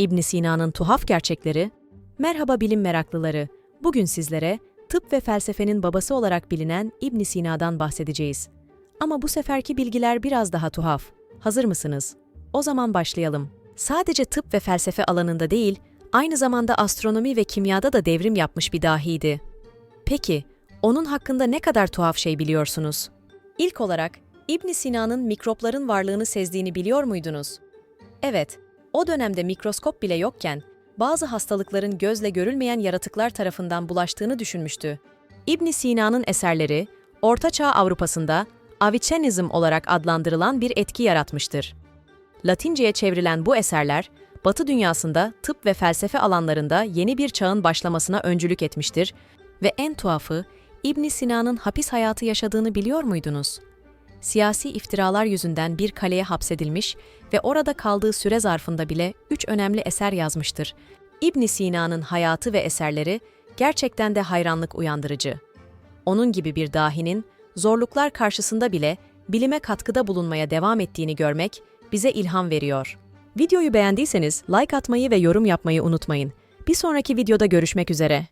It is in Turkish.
İbn Sina'nın tuhaf gerçekleri. Merhaba bilim meraklıları. Bugün sizlere tıp ve felsefenin babası olarak bilinen İbn Sina'dan bahsedeceğiz. Ama bu seferki bilgiler biraz daha tuhaf. Hazır mısınız? O zaman başlayalım. Sadece tıp ve felsefe alanında değil, aynı zamanda astronomi ve kimyada da devrim yapmış bir dahiydi. Peki, onun hakkında ne kadar tuhaf şey biliyorsunuz? İlk olarak, İbn Sina'nın mikropların varlığını sezdiğini biliyor muydunuz? Evet, o dönemde mikroskop bile yokken bazı hastalıkların gözle görülmeyen yaratıklar tarafından bulaştığını düşünmüştü. İbn Sina'nın eserleri, Orta Çağ Avrupa'sında Avicennism olarak adlandırılan bir etki yaratmıştır. Latince'ye çevrilen bu eserler, Batı dünyasında tıp ve felsefe alanlarında yeni bir çağın başlamasına öncülük etmiştir ve en tuhafı, İbn Sina'nın hapis hayatı yaşadığını biliyor muydunuz? Siyasi iftiralar yüzünden bir kaleye hapsedilmiş ve orada kaldığı süre zarfında bile üç önemli eser yazmıştır. İbn Sina'nın hayatı ve eserleri gerçekten de hayranlık uyandırıcı. Onun gibi bir dahinin zorluklar karşısında bile bilime katkıda bulunmaya devam ettiğini görmek bize ilham veriyor. Videoyu beğendiyseniz like atmayı ve yorum yapmayı unutmayın. Bir sonraki videoda görüşmek üzere.